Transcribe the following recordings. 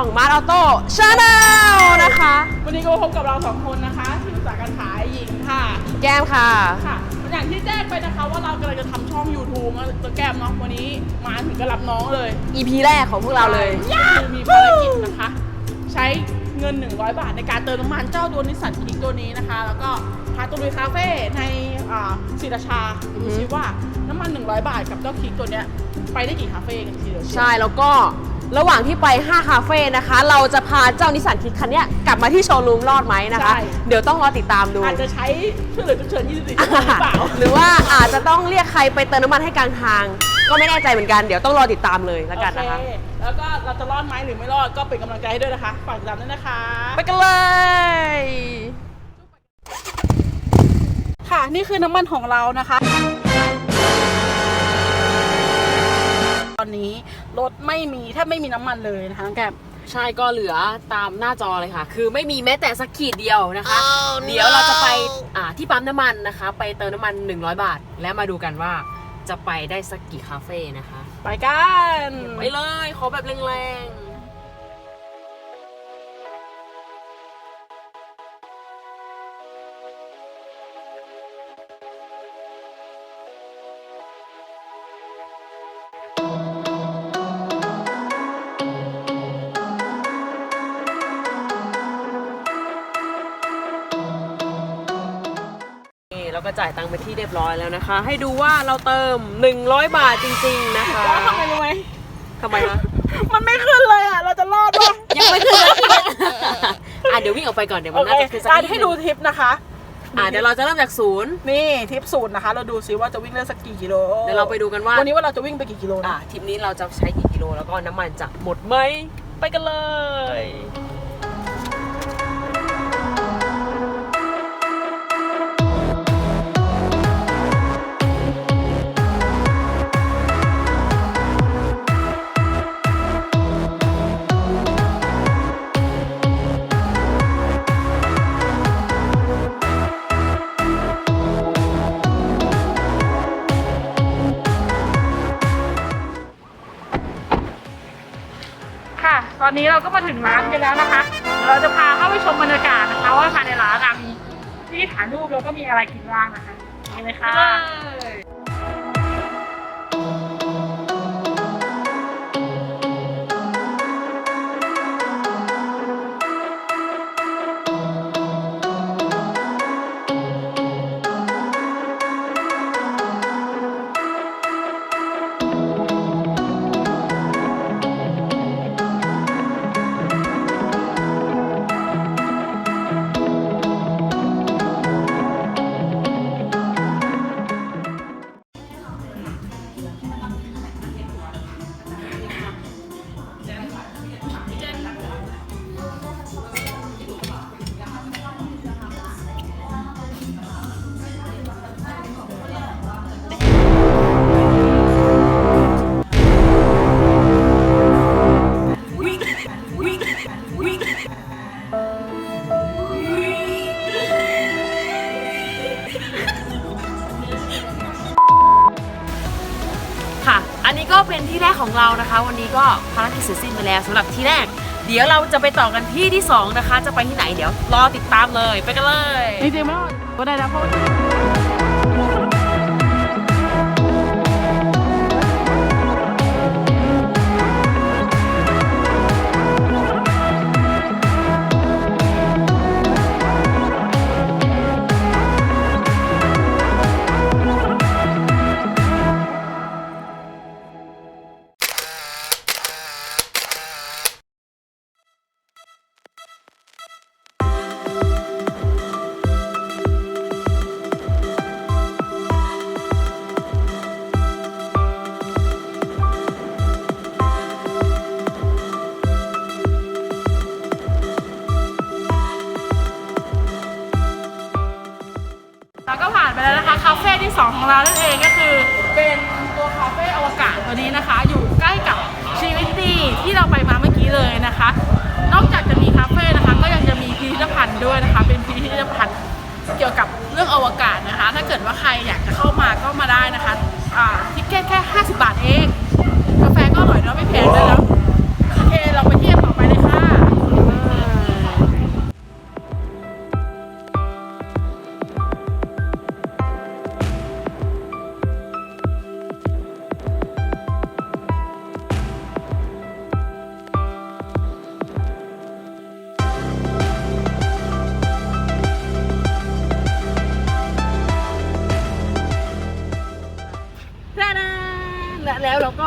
มาพบกับช่องมาร์ a อ t โต้ชาแนลนะคะ วันนี้ก็พบกับเราสองคนนะคะที่ปรึกษาการขายหญิงค่ะแก้มค่ะ ค่ะ อย่างที่แจ้งไปนะคะว่าเรากำลังจะทำช่อง YouTube นะตัวแก้มเนาะวันนี้มาถึงก็รับน้องเลย EP แรกของพวกเราเลย คือมีภารกิจนะคะ ใช้เงิน 100 บาทในการเติมน้ำมันเจ้าตัวนิสสันคิกตัวนี้นะคะ แล้วก็พาตัวลุยคาเฟ่ในอ่าศรีราชาอือฮึ ดูซิว่าน้ำมัน 100 บาทกับเจ้าคิกตัวเนี้ยไปได้กี่คาเฟ่กันทีเดียวเชียว ใช่แล้วก็ ระหว่างที่ไป 5 คาเฟ่นะคะ เราจะพาเจ้านิสสันคิดคันเนี้ยกลับมาที่โชว์รูมรอดไหมนะคะเดี๋ยวต้องรอติดตามดู อาจจะใช้ช่วยเหลือฉุกเฉิน24ชั่วโมงหรือเปล่า หรือว่าอาจจะต้องเรียกใครไปเติมน้ำมันให้กลางทาง ก็ไม่แน่ใจเหมือนกันเดี๋ยวต้องรอติดตามเลยแล้วกันนะคะ โอเคแล้วก็เราจะรอดไหมหรือไม่รอดก็เป็นกำลังใจให้ด้วยนะคะ ฝากติดตามด้วยนะคะ ไปกันเลย ค่ะ นี่คือน้ำมันของเรานะคะ ตอนนี้รถไม่มีถ้าไม่มีน้ำมันเลยนะคะน้องแก้มใช่ก็เหลือตามหน้าจอเลยค่ะ คือไม่มีแม้แต่สักขีดเดียวนะคะเดี๋ยวเราจะไปอ่าที่ปั๊มน้ำมันนะคะ ไปเติมน้ำมัน 100 บาท แล้วมาดูกันว่าจะไปได้สักกี่คาเฟ่นะคะ ไปกัน ไปเลยขอแบบแรงนี่ ก็จ่ายตังค์ไปที่เรียบร้อยแล้วนะคะ ให้ดูว่าเราเติม 100 บาทจริง ๆ นะคะแล้วทำไมรู้ไหมทำไมคะมันไม่ขึ้นเลยอะ เราจะรอดปะยังไม่ขึ้นเลยอะเดี๋ยววิ่งออกไปก่อนเดี๋ยวโอมันเคน่าจะขึ้นสักการนิดให้นึดูงทิปนะคะ อะเดี๋ยวเราจะเริ่มจากศูนย์นี่ทิปศูนย์นะคะ เราดูซิว่าจะวิ่งได้สักกี่กิโลเดี๋ยวเราไปดูกันว่าวันนี้ว่าเราจะวิ่งไปกี่กิโลอะนะ ทริปนี้เราจะใช้กี่กิโลแล้วก็น้ำมันจะหมดไหมไปกันเลย ตอนนี้เราก็มาถึงร้านกันแล้วนะคะเดี๋ยวเราจะพาเข้าไปชมบรรยากาศนะคะ ว่าภายในร้านอะมีที่ถ่ายรูปแล้วก็มีอะไรกินบ้างนะคะนี่เลยค่ะค่ะ เป็นที่แรกของเรานะคะ วันนี้ก็ภารกิจเสร็จสิ้นไปแล้วสำหรับที่แรก เดี๋ยวเราจะไปต่อกันที่ที่สองนะคะ จะไปที่ไหนเดี๋ยวรอติดตามเลย ไปกันเลยจริงๆไม่ต้องก็ได้นะเพราะ 2 ของเรานั่นเองก็คือ เป็นตัวคาเฟ่อวกาศตัวนี้นะคะ อยู่ใกล้กับชีวิตดีที่เราไปมาเมื่อกี้เลยนะคะ นอกจากจะมีคาเฟ่นะคะ ก็ยังจะมีพิพิธภัณฑ์ด้วยนะคะ เป็นพิพิธภัณฑ์เกี่ยวกับเรื่องอวกาศนะคะ ถ้าเกิดว่าใครอยากจะเข้ามาก็มาได้นะคะอ่าทิเก็ตแค่ 50 บาทเอง กาแฟก็อร่อยเนาะไม่แพงด้วยเนาะ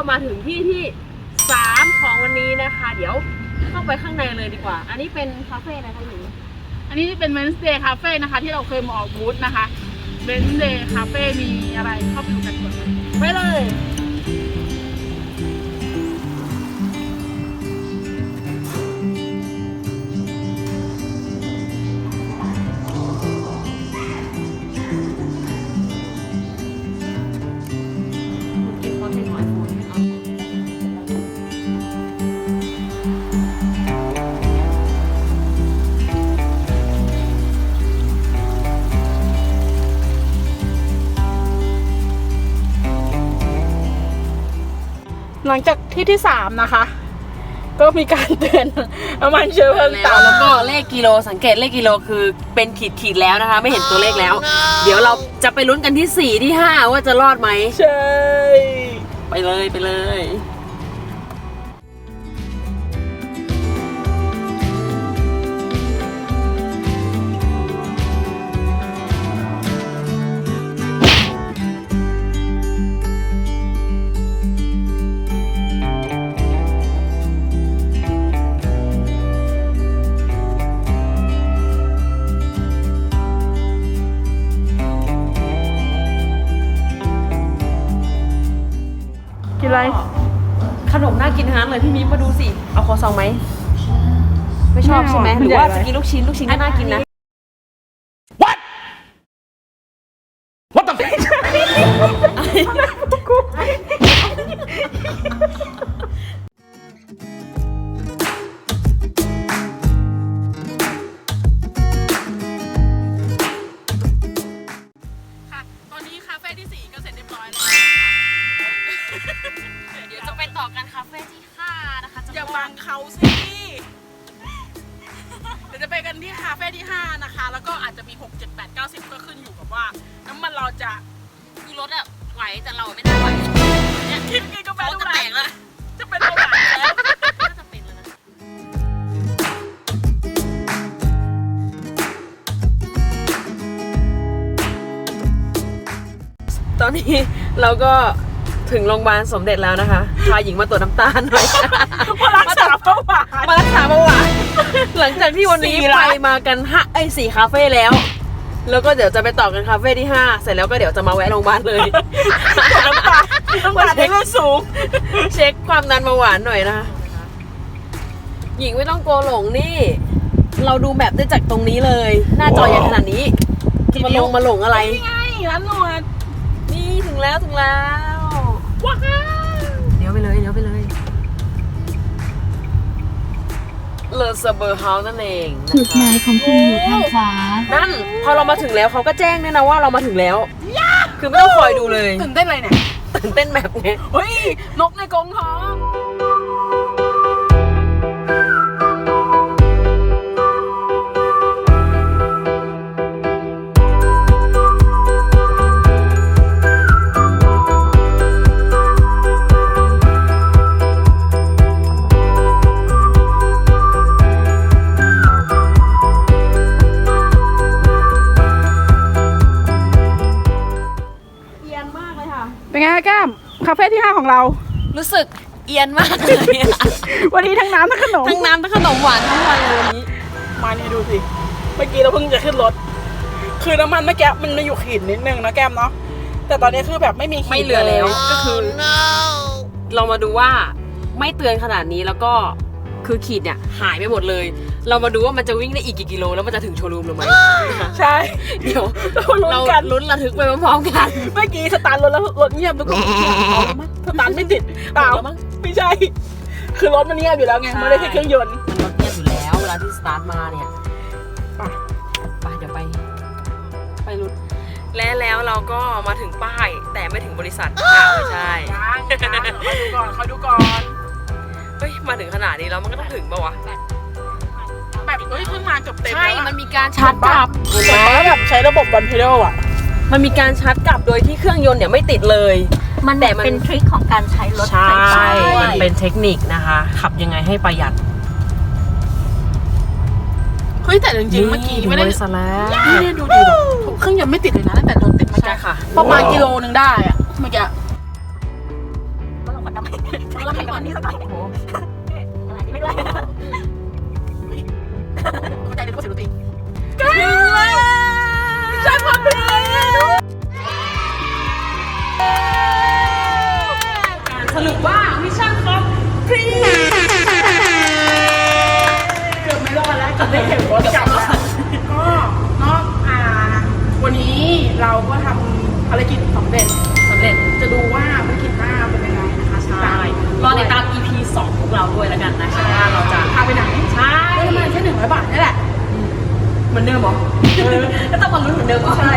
มาถึงที่ที่สามของวันนี้นะคะ เดี๋ยวเข้าไปข้างในเลยดีกว่า อันนี้เป็นคาเฟ่อะไรคะหนูอันนี้เป็น Wednesday Cafe นะคะ ที่เราเคยมาออกบูธนะคะ Wednesday Cafe มีอะไรเข้าไปดูกันก่อนเลยไปเลย ลังจากที่ที่สามนะคะ ก็มีการเตือนน้ำมันเชื้อเพลิงแล้วต่ำแล้วก็เลขกิโลสังเกตเลขกิโลคือเป็นขีดขีดๆแล้วนะคะ ไม่เห็นตัวเลขแล้ว เดี๋ยวเราจะไปลุ้นกันที่4ที่5ว่าจะรอดไหมใช่ ไปเลยไปเลย ขนมน่ากินทั้งนั้นเลยพี่มิ้มมาดูสิ เอาคอซองไหม ไม่ชอบใช่ไหมหรือว่าจะกินลูกชิ้น ลูกชิ้นก็น่ากินนะ นนี้เราก็ถึงโรงพยาบาลสมเด็จแล้วนะคะ พาหญิงมาตรวจน้ำตาลหน่อย มารักษาเบาหวานมารักษาเบาหวานหลังจากที่วันนี้สี่ไปร้าน มากันห้าไอ้ยสี่คาเฟ่แล้ว แล้วก็เดี๋ยวจะไปต่อกันคาเฟ่ที่ห้าเสร็จแล้วก็เดี๋ยวจะมาแวะโรงพยาบาลเลยน้ำตาลน้ำตาลในเลือดสูง เช็คความดันเบาหวานหน่อยนะคะ หญิงไม่ต้องกลัวหลงนี่ เราดูแบบได้จากตรงนี้เลย หน้าจอใหญ่ขนาดนี้จะมาลงมาหลงอะไร นี่ไงร้านนวดนี่ ถึงแล้วถึงแล้วว้าวเดี๋ยวไปเลยเดี๋ยวไปเลยเลอเซเบอร์เฮาส์นั่นเองนะจุดหคะมายของคุณอยู่ทางขวา นั่นพอเรามาถึงแล้วเขาก็แจ้งด้วยนะว่าเรามาถึงแล้ว คือไม่ต้องคอยดูเลยตื่นเต้นอะไรเนี่ยตื่นเต้นแบบไงเฮ้ยนกในกรงทอง เฟ่ที่5ของเรา รู้สึกเอียนมากเลยอะวันนี้ทั้งน้ำทั้งขนมทั้งน้ำทั้งขนมหวานทั้งวันเลยวันนี้ มานี่ดูสิเมื่อกี้เราเพิ่งจะขึ้นรถ คือน้ำมันเมื่อกี้มันมาอยู่ขีดนิดนึงนะแก้มเนาะแต่ตอนนี้คือแบบไม่มีขีดไม่เหลือแล้ว ก็คือ เรามาดูว่าไม่เตือนขนาดนี้แล้วก็คือขีดเนี่ยหายไปหมดเลย เรามาดูว่ามันจะวิ่งได้อีกกี่กิโลแล้วมันจะถึงโชว์รูมหรือไม่นะคะใช่เดี๋ยวเราลุ้นเรากันลุ้นระทึกไปพร้อมๆกัน เมื่อกี้สตาร์ทรถแล้วรถเงียบแล้วก็เอาแล้วมั้งสตาร์ทไม่ติดเปล่าหมดแล้วมั้ง ไม่ใช่ คือรถมันเงียบอยู่แล้วไงใช่ไม่ได้ใช้เครื่องยนต์ มันรถเงียบอยู่แล้วเวลาที่สตาร์ทมาเนี่ยไป ไปเดี๋ยวไป ไปลุ้นและแล้วเราก็มาถึงป้าย แต่ไม่ถึงบริษัทอ่าไม่ใช่ ยังยังขอดูก่อนขอดูก่อน เฮ้ย มาถึงขนาดนี้แล้วมันก็ต้องถึงปะวะ แบบเฮ้ยเพิ่งมาเกือบเต็มใช่ แล้วอะมันมีการชาร์จกลับถูกไหมแบบใช้ระบบวันเพดลอะ มันมีการชาร์จกลับโดยที่เครื่องยนต์เนี่ยไม่ติดเลย มันแต่มันเป็นทริคของการใช้รถใช่ไฟฟ้ามันเป็นเทคนิคนะคะ ขับยังไงให้ประหยัดเฮ้ยแต่จริงๆเมื่อกี้ไม่ได้ถึงบริษัทแล้วไม่ได้ดูดีแบบเครื่องยังไม่ติดเลยนะตั้งแต่โดนติดมาใช่ค่ะ ประมาณกิโลนึงได้อะเมื่อกี้ก่อนนี้สักหน่อย เราก็ทำภารกิจสำเร็จ สำเร็จ จะดูว่าภารกิจหน้าเป็นยังไงนะคะใช่รอติดตาม EP 2 ของเราด้วยแล้วกันนะคะว่าเราจะ พาไปไหนใช่ ได้ประมาณแค่หนึ่งร้อยบาทนี่แหละ เหมือนเดิมเหรอ ก็ต้องมาลุ้นเหมือนเดิมเหรอ ใช่